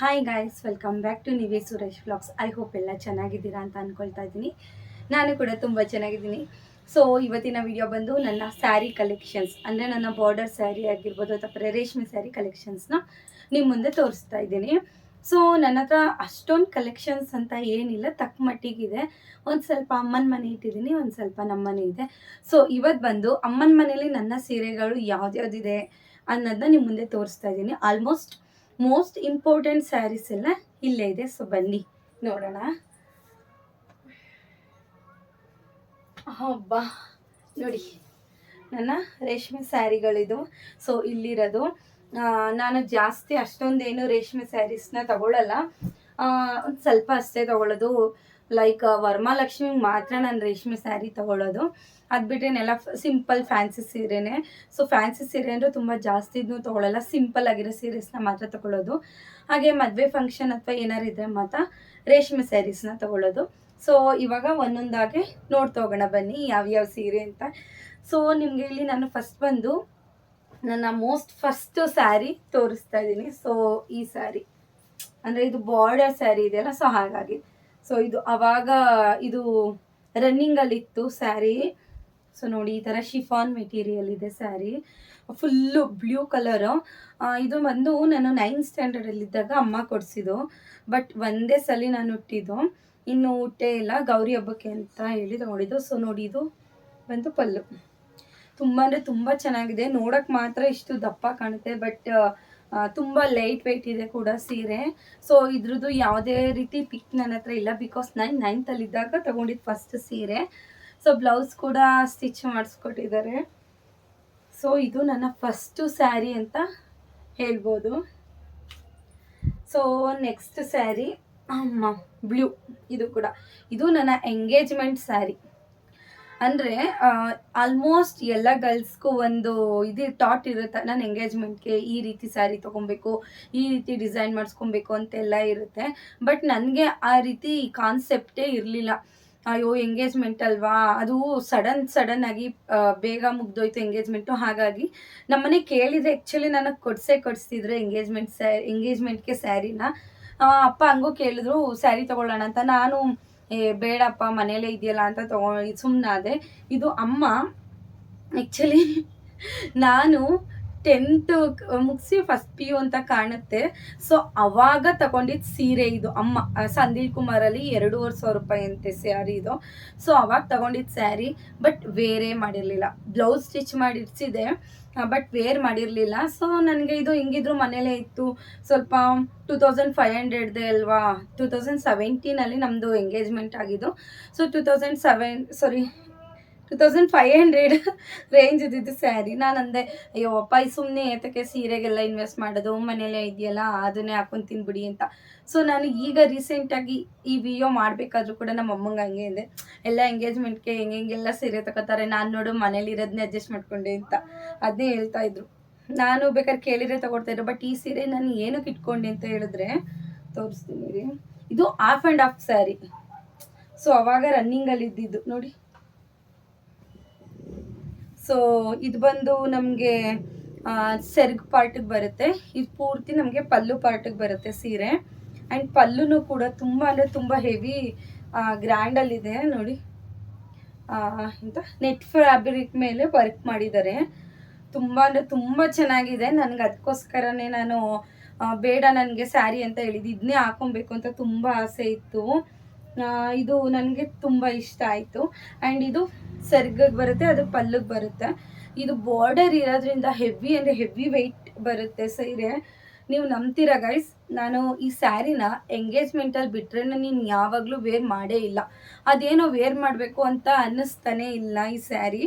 Hi guys welcome back to Nive Suresh vlogs I hope ಎಲ್ಲ ಚೆನ್ನಾಗಿದ್ದೀರಾ ಅಂತ ಅಂದ್ಕೊಳ್ತಾ ಇದ್ದೀನಿ. ನಾನು ಕೂಡ ತುಂಬ ಚೆನ್ನಾಗಿದ್ದೀನಿ. ಸೊ ಇವತ್ತಿನ ವಿಡಿಯೋ ಬಂದು ನನ್ನ ಸ್ಯಾರಿ ಕಲೆಕ್ಷನ್ಸ್ ಅಂದರೆ ನನ್ನ ಬಾರ್ಡರ್ ಸ್ಯಾರಿ ಆಗಿರ್ಬೋದು ಅಥವಾ ರೇಷ್ಮೆ ಸ್ಯಾರಿ ಕಲೆಕ್ಷನ್ಸ್ನ ನಿಮ್ಮ ಮುಂದೆ ತೋರಿಸ್ತಾ ಇದ್ದೀನಿ. ಸೊ ನನ್ನ ಹತ್ರ ಅಷ್ಟೊಂದು ಕಲೆಕ್ಷನ್ಸ್ ಅಂತ ಏನಿಲ್ಲ ತಕ್ಕ ಮಟ್ಟಿಗಿದೆ ಒಂದು ಸ್ವಲ್ಪ ಅಮ್ಮನ ಮನೆ ಇಟ್ಟಿದ್ದೀನಿ, ಒಂದು ಸ್ವಲ್ಪ ನಮ್ಮ ಮನೆ ಇದೆ. ಸೊ ಇವತ್ತು ಬಂದು ಅಮ್ಮನ ಮನೇಲಿ ನನ್ನ ಸೀರೆಗಳು ಯಾವ್ದ್ಯಾವ್ದಿದೆ ಅನ್ನೋದನ್ನ ನಿಮ್ಮ ಮುಂದೆ ತೋರಿಸ್ತಾ ಇದ್ದೀನಿ. ಆಲ್ಮೋಸ್ಟ್ ಮೋಸ್ಟ್ ಇಂಪಾರ್ಟೆಂಟ್ ಸ್ಯಾರೀಸ್ ಎಲ್ಲ ಇಲ್ಲೇ ಇದೆ. ಸೊ ಬನ್ನಿ, ನೋಡೋಣ. ಹಬ್ಬ ನೋಡಿ, ನನ್ನ ರೇಷ್ಮೆ ಸ್ಯಾರಿಗಳಿದು ಸೊ ಇಲ್ಲಿರೋದು ನಾನು ಜಾಸ್ತಿ ಅಷ್ಟೊಂದೇನು ರೇಷ್ಮೆ ಸ್ಯಾರೀಸ್ನ ತಗೊಳ್ಳಲ್ಲ ಒಂದು ಸ್ವಲ್ಪ ಅಷ್ಟೇ ತಗೊಳ್ಳೋದು ಲೈಕ್ ವರ್ಮಾಲಕ್ಷ್ಮಿಗೆ ಮಾತ್ರ ನಾನು ರೇಷ್ಮೆ ಸ್ಯಾರಿ ತಗೊಳ್ಳೋದು ಅದು ಬಿಟ್ಟರೆನೆಲ್ಲ ಸಿಂಪಲ್ ಫ್ಯಾನ್ಸಿ ಸೀರೆನೇ. ಸೊ ಫ್ಯಾನ್ಸಿ ಸೀರೆ ಅಂದರೆ ತುಂಬ ಜಾಸ್ತಿಯೂ ತಗೊಳ್ಳಲ್ಲ ಸಿಂಪಲ್ ಆಗಿರೋ ಸೀರೀಸ್ನ ಮಾತ್ರ ತಗೊಳ್ಳೋದು ಹಾಗೆ ಮದುವೆ ಫಂಕ್ಷನ್ ಅಥವಾ ಏನಾರು ಇದ್ದರೆ ಮಾತ್ರ ರೇಷ್ಮೆ ಸ್ಯಾರೀಸ್ನ ತಗೊಳ್ಳೋದು ಸೊ ಇವಾಗ ಒಂದೊಂದಾಗಿ ನೋಡ್ತಾ ಹೋಗೋಣ ಬನ್ನಿ ಯಾವ್ಯಾವ ಸೀರೆ ಅಂತ. ಸೊ ನಿಮಗೆ ಇಲ್ಲಿ ನಾನು ಫಸ್ಟ್ ಬಂದು ನನ್ನ ಮೋಸ್ಟ್ ಫಸ್ಟ್ ಸ್ಯಾರಿ ತೋರಿಸ್ತಾ ಇದ್ದೀನಿ. ಸೊ ಈ ಸ್ಯಾರಿ. ಅಂದರೆ ಇದು ಬಾರ್ಡರ್ ಸ್ಯಾರಿ ಇದೆಯಲ್ಲ ಸೊ ಹಾಗಾಗಿ. ಸೊ ಇದು ಅವಾಗ ಇದು ರನ್ನಿಂಗಲ್ಲಿತ್ತು ಸ್ಯಾರಿ ಸೊ ನೋಡಿ, ಈ ಥರ ಶಿಫಾನ್ ಮೆಟೀರಿಯಲ್ ಇದೆ ಸ್ಯಾರಿ ಫುಲ್ಲು ಬ್ಲೂ ಕಲರು ಇದು ಬಂದು ನಾನು ನೈನ್ತ್ ಸ್ಟ್ಯಾಂಡರ್ಡಲ್ಲಿದ್ದಾಗ ಅಮ್ಮ ಕೊಡಿಸಿದ್ದು. ಬಟ್ ಒಂದೇ ಸಲ ನಾನು ಹುಟ್ಟಿದ್ದು. ಇನ್ನು ಹುಟ್ಟೇ ಇಲ್ಲ. ಗೌರಿ ಹಬ್ಬಕ್ಕೆ ಅಂತ ಹೇಳಿ ನೋಡಿದ್ದು. ಸೊ ನೋಡಿ, ಇದು ಬಂದು ಪಲ್ಲು. ತುಂಬ ಅಂದರೆ ತುಂಬ ಚೆನ್ನಾಗಿದೆ. ನೋಡೋಕ್ಕೆ ಮಾತ್ರ ಇಷ್ಟು ದಪ್ಪ ಕಾಣುತ್ತೆ. ಬಟ್ ತುಂಬ ಲೈಟ್ ವೆಯ್ಟ್ ಇದೆ ಕೂಡ ಸೀರೆ. ಸೊ ಇದ್ರದ್ದು ಯಾವುದೇ ರೀತಿ ಪಿಕ್ ನನ್ನ ಹತ್ರ ಇಲ್ಲ ಬಿಕಾಸ್ ನಾನು ನೈನ್ತಲ್ಲಿದ್ದಾಗ ತಗೊಂಡಿದ್ದು ಫಸ್ಟ್ ಸೀರೆ. ಸೊ ಬ್ಲೌಸ್ ಕೂಡ ಸ್ಟಿಚ್ ಮಾಡಿಸ್ಕೊಟ್ಟಿದ್ದಾರೆ. ಸೊ ಇದು ನನ್ನ ಫಸ್ಟು ಸ್ಯಾರಿ ಅಂತ ಹೇಳ್ಬೋದು. ಸೊ ನೆಕ್ಸ್ಟ್ ಸ್ಯಾರಿ ಬ್ಲೂ ಇದು ಕೂಡ. ಇದು ನನ್ನ ಎಂಗೇಜ್ಮೆಂಟ್ ಸ್ಯಾರಿ ಅಂದರೆ ಆಲ್ಮೋಸ್ಟ್ ಎಲ್ಲ ಗರ್ಲ್ಸ್ಗೂ ಒಂದು ಇದು ಟಾಟ್ ಇರುತ್ತೆ? ನನ್ನ ಎಂಗೇಜ್ಮೆಂಟ್ಗೆ ಈ ರೀತಿ ಸ್ಯಾರಿ ತೊಗೊಬೇಕು, ಈ ರೀತಿ ಡಿಸೈನ್ ಮಾಡಿಸ್ಕೊಬೇಕು ಅಂತೆಲ್ಲ ಇರುತ್ತೆ. ಬಟ್ ನನಗೆ ಆ ರೀತಿ ಕಾನ್ಸೆಪ್ಟೇ ಇರಲಿಲ್ಲ. ಅಯ್ಯೋ ಎಂಗೇಜ್ಮೆಂಟ್ ಅಲ್ವಾ? ಅದು ಸಡನ್ ಸಡನ್ ಆಗಿ ಬೇಗ ಮುಗ್ದೋಯ್ತು ಎಂಗೇಜ್ಮೆಂಟು ಹಾಗಾಗಿ ನಮ್ಮನೆ ಕೇಳಿದರೆ ಆ್ಯಕ್ಚುಲಿ ನನಗೆ ಕೊಡ್ಸೇ ಕೊಡಿಸ್ತಿದ್ರು ಎಂಗೇಜ್ಮೆಂಟ್ ಸ್ಯಾ ಎಂಗೇಜ್ಮೆಂಟ್ಗೆ ಸ್ಯಾರಿನ ಅಪ್ಪ ಹಂಗೂ ಕೇಳಿದ್ರು ಸ್ಯಾರಿ ತೊಗೊಳ್ಳೋಣ ಅಂತ. ನಾನು ಬೇಡಪ್ಪ ಮನೇಲೆ ಇದೆಯಲ್ಲ ಅಂತ ತಗೊಂಡು ಸುಮ್ಮನಾದೆ ಇದು ಅಮ್ಮ ಆ್ಯಕ್ಚುಲಿ ನಾನು ಟೆಂತ್ ಮುಗಿಸಿ ಫಸ್ಟ್ ಪಿ ಯು ಅಂತ ಕಾಣುತ್ತೆ. ಸೊ ಅವಾಗ ತಗೊಂಡಿದ್ದ ಸೀರೆ ಇದು. ಅಮ್ಮ ಸಂದೀಪ್ ಕುಮಾರಲ್ಲಿ ಎರಡೂವರೆ ಸಾವಿರ ರೂಪಾಯಿ ಅಂತೆ ಸ್ಯಾರಿ ಇದು. ಸೊ ಅವಾಗ ತಗೊಂಡಿದ್ದ ಸ್ಯಾರಿ ಬಟ್ ವೇರೇ ಮಾಡಿರಲಿಲ್ಲ. ಬ್ಲೌಸ್ ಸ್ಟಿಚ್ ಮಾಡಿರ್ಸಿದೆ ಬಟ್ ವೇರ್ ಮಾಡಿರಲಿಲ್ಲ. ಸೊ ನನಗೆ ಇದು ಹಿಂಗಿದ್ರು ಮನೇಲೇ ಇತ್ತು. ಸ್ವಲ್ಪ ಟೂ ತೌಸಂಡ್ ಫೈವ್ ಹಂಡ್ರೆಡ್ದೆ ಅಲ್ವಾ? ಟೂ ತೌಸಂಡ್ ಸೆವೆಂಟೀನಲ್ಲಿ ನಮ್ಮದು ಎಂಗೇಜ್ಮೆಂಟ್ ಆಗಿದ್ದು. So two thousand seven sorry two thousand five hundred range ಇದ್ದಿದ್ದು ಸ್ಯಾರಿ ನಾನು ಅಂದೆ ಅಯ್ಯೋ, ಅಪ್ಪ, ಈ ಸುಮ್ಮನೆ ಏತಕ್ಕೆ ಸೀರೆಗೆಲ್ಲ ಇನ್ವೆಸ್ಟ್ ಮಾಡೋದು? ಮನೇಲೇ ಇದೆಯಲ್ಲ, ಅದನ್ನೇ ಹಾಕೊಂಡು ಬಿಡಿ ಅಂತ. ಸೊ ನಾನು ಈಗ ರೀಸೆಂಟಾಗಿ ಈ ವಿಡಿಯೋ ಮಾಡಬೇಕಾದ್ರೂ ಕೂಡ ನಮ್ಮ ಅಮ್ಮಂಗೆ ಹಂಗೆ ಇದೆ. ಎಲ್ಲ ಎಂಗೇಜ್ಮೆಂಟ್ಗೆ ಹೆಂಗೆ ಹೆಂಗೆಲ್ಲ ಸೀರೆ ತಗೋತಾರೆ. ನಾನು ನೋಡು, ಮನೇಲಿ ಇರೋದನ್ನೇ ಅಡ್ಜಸ್ಟ್ ಮಾಡ್ಕೊಂಡೆ ಅಂತ. ಅದನ್ನೇ ಹೇಳ್ತಾ ಇದ್ರು. ನಾನು ಬೇಕಾದ್ರೆ ಕೇಳಿದ್ರೆ ತಗೊಳ್ತಾ ಇದ್ರು. ಬಟ್ ಈ ಸೀರೆ ನಾನು ಏನಕ್ಕೆ ಇಟ್ಕೊಂಡೆ ಅಂತ ಹೇಳಿದ್ರೆ, ತೋರಿಸ್ತೀನಿ ರೀ. ಇದು half and half sari so ಅವಾಗ ರನ್ನಿಂಗಲ್ಲಿ ಇದ್ದಿದ್ದು. ನೋಡಿ. ಸೊ ಇದು ಬಂದು ನಮಗೆ ಸೆರ್ಗ್ ಪಾರ್ಟಿಗೆ ಬರುತ್ತೆ. ಇದು ಪೂರ್ತಿ ನಮಗೆ ಪಲ್ಲು ಪಾರ್ಟಿಗೆ ಬರುತ್ತೆ ಸೀರೆ. ಆ್ಯಂಡ್ ಪಲ್ಲುನು ಕೂಡ ತುಂಬ ಅಂದರೆ ತುಂಬ ಹೆವಿ ಗ್ರ್ಯಾಂಡಲ್ಲಿದೆ ನೋಡಿ. ಅಂತ ನೆಟ್ ಫ್ಯಾಬ್ರಿಕ್ ಮೇಲೆ ವರ್ಕ್ ಮಾಡಿದ್ದಾರೆ. ತುಂಬ ಅಂದರೆ ತುಂಬ ಚೆನ್ನಾಗಿದೆ. ನನಗೆ ಅದಕ್ಕೋಸ್ಕರನೇ ನಾನು ಬೇಡ ನನಗೆ ಸ್ಯಾರಿ ಅಂತ ಹೇಳಿದ್ದು ಇದನ್ನೇ ಹಾಕೊಬೇಕು ಅಂತ ತುಂಬ ಆಸೆ ಇತ್ತು. ಇದು ನನಗೆ ತುಂಬ ಇಷ್ಟ ಆಯಿತು. ಆ್ಯಂಡ್ ಇದು ಸೆರ್ಗಿಗೆ ಬರುತ್ತೆ, ಅದು ಪಲ್ಲುಗೆ ಬರುತ್ತೆ. ಇದು ಬಾರ್ಡರ್ ಇರೋದ್ರಿಂದ ಹೆವಿ ಅಂದರೆ ಹೆವಿ ವೆಯ್ಟ್ ಬರುತ್ತೆ ಸೀರೆ. ನೀವು ನಂಬ್ತೀರಾ ಗೈಸ್ ನಾನು ಈ ಸ್ಯಾರಿನ ಎಂಗೇಜ್ಮೆಂಟಲ್ಲಿ ಬಿಟ್ಟರೆ ನೀನು ಯಾವಾಗಲೂ ವೇರ್ ಮಾಡೇ ಇಲ್ಲ. ಅದೇನೋ ವೇರ್ ಮಾಡಬೇಕು ಅಂತ ಅನ್ನಿಸ್ತಾನೆ ಇಲ್ಲ ಈ ಸ್ಯಾರಿ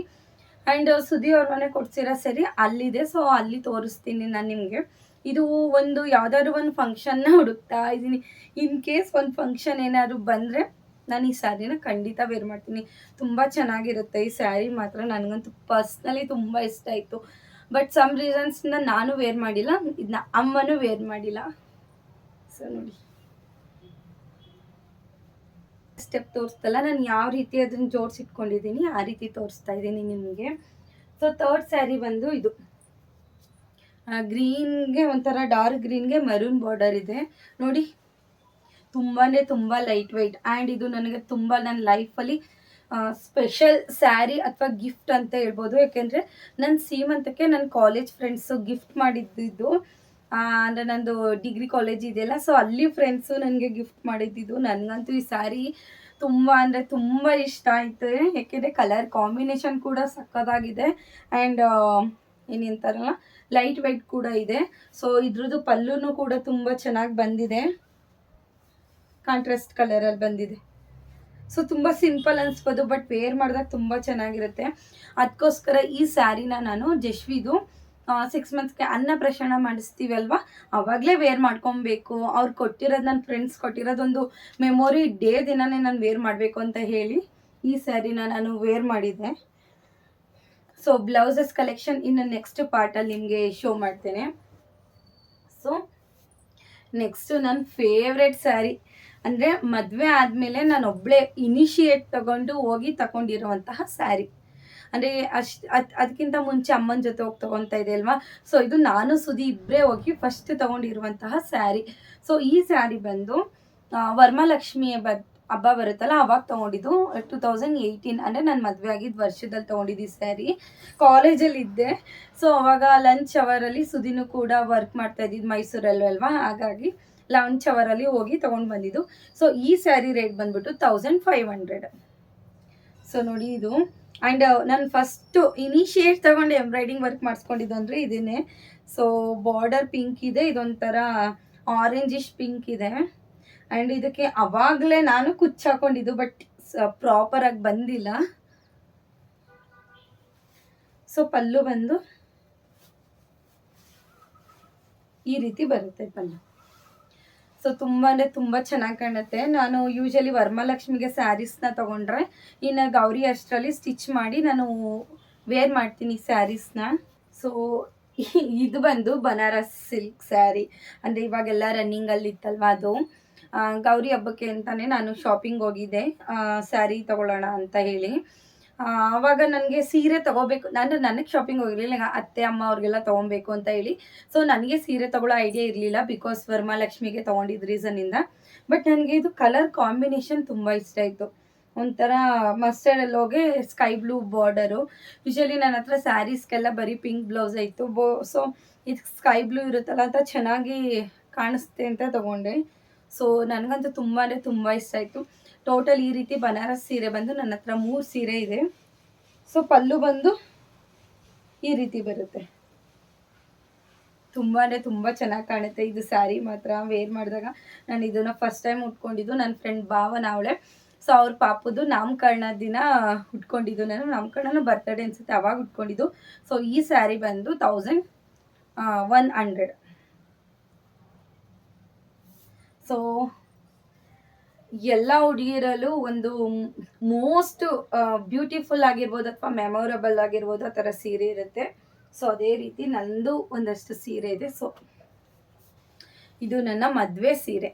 ಆ್ಯಂಡ್ ಸುದಿ ಅವ್ರ ಮನೆ ಕೊಡ್ಸಿರೋ ಸರಿ ಅಲ್ಲಿದೆ ಸೊ ಅಲ್ಲಿ ತೋರಿಸ್ತೀನಿ ನಾನು ನಿಮಗೆ. ಇದು ಒಂದು ಯಾವ್ದಾದ್ರು ಒಂದು ಫಂಕ್ಷನ್ನ ಹುಡುಕ್ತಾ ಇದ್ದೀನಿ. ಇನ್ ಕೇಸ್ ಒಂದು ಫಂಕ್ಷನ್ ಏನಾದ್ರು ಬಂದರೆ ನಾನು ಈ ಸ್ಯಾರಿನ ಖಂಡಿತ ವೇರ್ ಮಾಡ್ತೀನಿ. ತುಂಬ ಚೆನ್ನಾಗಿರುತ್ತೆ ಈ ಸ್ಯಾರಿ ಮಾತ್ರ. ನನಗಂತೂ ಪರ್ಸ್ನಲಿ ತುಂಬ ಇಷ್ಟ ಆಯಿತು. ಬಟ್ ಸಮ್ ರೀಸನ್ಸ್ನ ನಾನು ವೇರ್ ಮಾಡಿಲ್ಲ ಇದನ್ನ ಅಮ್ಮನೂ ವೇರ್ ಮಾಡಿಲ್ಲ. ಸೊ ನೋಡಿ. ಸ್ಟೆಪ್ ತೋರಿಸ್ತಲ್ಲ, ನಾನು ಯಾವ ರೀತಿ ಅದನ್ನು ಜೋಡಿಸಿಟ್ಕೊಂಡಿದ್ದೀನಿ, ಆ ರೀತಿ ತೋರಿಸ್ತಾ ಇದ್ದೀನಿ ನಿಮಗೆ. ಸೊ ತರ್ಡ್ ಸ್ಯಾರಿ ಬಂದು ಇದು. ಗ್ರೀನ್ಗೆ ಒಂಥರ ಡಾರ್ಕ್ ಗ್ರೀನ್ಗೆ ಮರೂನ್ ಬಾರ್ಡರ್ ಇದೆ. ನೋಡಿ ತುಂಬಾ ತುಂಬ ಲೈಟ್ ವೆಯ್ಟ್ ಆ್ಯಂಡ್ ಇದು ನನಗೆ ತುಂಬ ನನ್ನ ಲೈಫಲ್ಲಿ ಸ್ಪೆಷಲ್ ಸ್ಯಾರಿ ಅಥವಾ ಗಿಫ್ಟ್ ಅಂತ ಹೇಳ್ಬೋದು. ಯಾಕೆಂದರೆ ನನ್ನ ಸೀಮಂತಕ್ಕೆ ನನ್ನ ಕಾಲೇಜ್ ಫ್ರೆಂಡ್ಸು ಗಿಫ್ಟ್ ಮಾಡಿದ್ದಿದ್ದು ಅಂದರೆ ನಂದು ಡಿಗ್ರಿ ಕಾಲೇಜ್ ಇದೆಯಲ್ಲ ಸೊ ಅಲ್ಲಿ ಫ್ರೆಂಡ್ಸು ನನಗೆ ಗಿಫ್ಟ್ ಮಾಡಿದ್ದಿದ್ದು ನನಗಂತೂ ಈ ಸ್ಯಾರಿ ತುಂಬ, ಅಂದರೆ ತುಂಬ ಇಷ್ಟ ಆಯಿತು. ಯಾಕೆಂದರೆ ಕಲರ್ ಕಾಂಬಿನೇಷನ್ ಕೂಡ ಸಕ್ಕತ್ತಾಗಿದೆ ಆ್ಯಂಡ್ ಏನಂತಾರಲ್ಲ ಲೈಟ್ ವೆಯ್ಟ್ ಕೂಡ ಇದೆ. ಸೊ ಇದ್ರದ್ದು ಪಲ್ಲೂ ಕೂಡ ತುಂಬ ಚೆನ್ನಾಗಿ ಬಂದಿದೆ. ಕಾಂಟ್ರಾಸ್ಟ್ ಕಲರಲ್ಲಿ ಬಂದಿದೆ. ಸೊ ತುಂಬ ಸಿಂಪಲ್ ಅನಿಸ್ಬೋದು ಬಟ್ ವೇರ್ ಮಾಡಿದಾಗ ತುಂಬ ಚೆನ್ನಾಗಿರುತ್ತೆ. ಅದಕ್ಕೋಸ್ಕರ ಈ ಸ್ಯಾರಿನ ನಾನು ಜಶ್ವಿದು ಸಿಕ್ಸ್ ಮಂತ್ಸ್ಗೆ ಮಾಡಿಸ್ತೀವಿ ಮಾಡಿಸ್ತೀವಲ್ವ? ಅವಾಗಲೇ ವೇರ್ ಮಾಡ್ಕೊಬೇಕು. ಅವ್ರು ಕೊಟ್ಟಿರೋದು ನನ್ನ ಫ್ರೆಂಡ್ಸ್ ಕೊಟ್ಟಿರೋದೊಂದು ಮೆಮೊರಿ ಡೇ ದಿನನೇ ನಾನು ವೇರ್ ಮಾಡಬೇಕು ಅಂತ ಹೇಳಿ ಈ ಸ್ಯಾರಿನ ನಾನು ವೇರ್ ಮಾಡಿದ್ದೆ ಸೊ ಬ್ಲೌಸಸ್ ಕಲೆಕ್ಷನ್ ಇನ್ನು ನೆಕ್ಸ್ಟ್ ಪಾರ್ಟಲ್ಲಿ ನಿಮಗೆ ಶೋ ಮಾಡ್ತೇನೆ. ಸೊ ನೆಕ್ಸ್ಟು ನನ್ನ ಫೇವ್ರೆಟ್ ಸ್ಯಾರಿ ಅಂದರೆ ಮದುವೆ ಆದಮೇಲೆ ನಾನು ಒಬ್ಬಳೇ ಇನಿಷಿಯೇಟ್ ತಗೊಂಡು ಹೋಗಿ ತಗೊಂಡಿರುವಂತಹ ಸ್ಯಾರಿ ಅಂದರೆ ಅಷ್ಟು ಅದು ಅದಕ್ಕಿಂತ ಮುಂಚೆ ಅಮ್ಮನ ಜೊತೆ ಹೋಗಿ ತೊಗೊತಾ ಇದೆ ಅಲ್ವಾ? ಸೊ ಇದು ನಾನು ಸುದಿ ಇಬ್ಬರೇ ಹೋಗಿ ಫಸ್ಟ್ ತೊಗೊಂಡಿರುವಂತಹ ಸ್ಯಾರಿ ಸೊ ಈ ಸ್ಯಾರಿ ಬಂದು ವರ್ಮಾಲಕ್ಷ್ಮಿಯ ಬದ್ ಹಬ್ಬ ಬರುತ್ತಲ್ಲ, ಅವಾಗ ತಗೊಂಡಿದ್ದು. ಟು ತೌಸಂಡ್ ಏಯ್ಟೀನ್ ಅಂದರೆ ನಾನು ಮದುವೆ ಆಗಿದ್ದು ವರ್ಷದಲ್ಲಿ ತೊಗೊಂಡಿದ್ದು ಸ್ಯಾರಿ ಕಾಲೇಜಲ್ಲಿ ಇದ್ದೆ. ಸೊ ಅವಾಗ ಲಂಚ್ ಅವರಲ್ಲಿ ಸುದಿನೂ ಕೂಡ ವರ್ಕ್ ಮಾಡ್ತಾ ಇದ್ದಿದ್ದು ಮೈಸೂರಲ್ಲೂ ಅಲ್ವಾ? ಹಾಗಾಗಿ ಲಂಚ್ ಅವರಲ್ಲಿ ಹೋಗಿ ತೊಗೊಂಡು ಬಂದಿದ್ದು. ಸೊ ಈ ಸ್ಯಾರಿ ರೇಟ್ ಬಂದ್ಬಿಟ್ಟು ತೌಸಂಡ್ ಫೈವ್ ಹಂಡ್ರೆಡ್ ಸೊ ನೋಡಿ ಇದು. ಆ್ಯಂಡ್ ನಾನು ಫಸ್ಟು ಇನಿಷಿಯೇಟ್ ತಗೊಂಡು ಎಂಬ್ರಾಯ್ಡಿಂಗ್ ವರ್ಕ್ ಮಾಡಿಸ್ಕೊಂಡಿದ್ದು ಅಂದರೆ ಇದನ್ನೇ ಸೊ ಬಾರ್ಡರ್ ಪಿಂಕ್ ಇದೆ, ಇದೊಂಥರ ಆರೆಂಜಿಶ್ ಪಿಂಕ್ ಇದೆ. ಆ್ಯಂಡ್ ಇದಕ್ಕೆ ಅವಾಗಲೇ ನಾನು ಕುಚ್ಚು ಹಾಕೊಂಡಿದ್ದು ಬಟ್ ಪ್ರಾಪರಾಗಿ ಬಂದಿಲ್ಲ. ಸೊ ಪಲ್ಲು ಬಂದು ಈ ರೀತಿ ಬರುತ್ತೆ ಪಲ್ಲು. ಸೊ ತುಂಬ ಅಂದರೆ ತುಂಬ ಚೆನ್ನಾಗಿ ಕಾಣುತ್ತೆ. ನಾನು ಯೂಶಲಿ ವರ್ಮಾಲಕ್ಷ್ಮಿಗೆ ಸ್ಯಾರೀಸ್ನ ತೊಗೊಂಡ್ರೆ, ಇನ್ನು ಗೌರಿ ಅಷ್ಟರಲ್ಲಿ ಸ್ಟಿಚ್ ಮಾಡಿ ನಾನು ವೇರ್ ಮಾಡ್ತೀನಿ ಸ್ಯಾರೀಸ್ನ. ಸೊ ಇದು ಬಂದು ಬನಾರಸ್ ಸಿಲ್ಕ್ ಸ್ಯಾರಿ ಅಂದರೆ ಇವಾಗೆಲ್ಲ ರನ್ನಿಂಗಲ್ಲಿ ಇತ್ತಲ್ವ ಅದು? ಗೌರಿ ಹಬ್ಬಕ್ಕೆ ಅಂತಲೇ ನಾನು ಶಾಪಿಂಗ್ ಹೋಗಿದ್ದೆ. ಸ್ಯಾರಿ ತಗೊಳ್ಳೋಣ ಅಂತ ಹೇಳಿ. ಆವಾಗ ನನಗೆ ಸೀರೆ ತಗೋಬೇಕು. ನಾನು ನನಗೆ ಶಾಪಿಂಗ್ ಹೋಗಿರಲಿಲ್ಲ ಅತ್ತೆ, ಅಮ್ಮ ಅವ್ರಿಗೆಲ್ಲ ತೊಗೊಬೇಕು ಅಂತ ಹೇಳಿ. ಸೊ ನನಗೆ ಸೀರೆ ತಗೊಳ್ಳೋ ಐಡಿಯಾ ಇರಲಿಲ್ಲ ಬಿಕಾಸ್ ವರ್ಮಾ ಲಕ್ಷ್ಮಿಗೆ ತೊಗೊಂಡಿದ್ದ ರೀಸನಿಂದ ಬಟ್ ನನಗೆ ಇದು ಕಲರ್ ಕಾಂಬಿನೇಷನ್ ತುಂಬ ಇಷ್ಟ ಆಯಿತು. ಒಂಥರ ಮಸ್ಟರ್ಡ್ ಹೋಗಿ ಸ್ಕೈ ಬ್ಲೂ ಬಾರ್ಡರು ಯೂಶಲಿ ನನ್ನ ಹತ್ರ ಸ್ಯಾರೀಸ್ಗೆಲ್ಲ ಬರೀ ಪಿಂಕ್ ಬ್ಲೌಸ್ ಆಯಿತು ಬೋ ಸೊ ಇದು ಸ್ಕೈ ಬ್ಲೂ ಇರುತ್ತಲ್ಲ ಅಂತ ಚೆನ್ನಾಗಿ ಕಾಣಿಸುತ್ತೆ ಅಂತ ತೊಗೊಂಡೆ. ಸೊ ನನಗಂತೂ ತುಂಬ ಅಂದರೆ ತುಂಬ ಇಷ್ಟ ಆಯಿತು. ಟೋಟಲ್ ಈ ರೀತಿ ಬನಾರಸ್ ಸೀರೆ ಬಂದು ನನ್ನ ಹತ್ರ ಮೂರು ಸೀರೆ ಇದೆ. ಸೊ ಪಲ್ಲು ಬಂದು ಈ ರೀತಿ ಬರುತ್ತೆ. ತುಂಬ ಅಂದರೆ ತುಂಬ ಚೆನ್ನಾಗಿ ಕಾಣುತ್ತೆ ಇದು ಸ್ಯಾರಿ ಮಾತ್ರ ವೇರ್ ಮಾಡಿದಾಗ. ನಾನು ಇದನ್ನು ಫಸ್ಟ್ ಟೈಮ್ ಉಟ್ಕೊಂಡಿದ್ದು ನನ್ನ ಫ್ರೆಂಡ್ ಭಾವನ ಅವಳೆ. ಸೊ ಅವ್ರ ಪಾಪದ್ದು ನಾಮಕರಣ ದಿನ ಉಟ್ಕೊಂಡಿದ್ದು ನಾನು. ನಾಮಕರಣನ ಬರ್ತಡೇ ಅನ್ಸುತ್ತೆ, ಅವಾಗ ಉಟ್ಕೊಂಡಿದ್ದು. ಸೊ ಈ ಸ್ಯಾರಿ ಬಂದು ತೌಸಂಡ್ ಒನ್ ಹಂಡ್ರೆಡ್ ಸೊ, ಎಲ್ಲ ಹುಡುಗಿರಲ್ಲೂ ಒಂದು ಮೋಸ್ಟ್ ಬ್ಯೂಟಿಫುಲ್ ಆಗಿರ್ಬೋದು ಅಥವಾ ಮೆಮೊರಬಲ್ ಆಗಿರ್ಬೋದು ಆ ಥರ ಸೀರೆ ಇರುತ್ತೆ. ಸೊ, ಅದೇ ರೀತಿ ನಂದು ಒಂದಷ್ಟು ಸೀರೆ ಇದೆ. ಸೊ, ಇದು ನನ್ನ ಮದುವೆ ಸೀರೆ.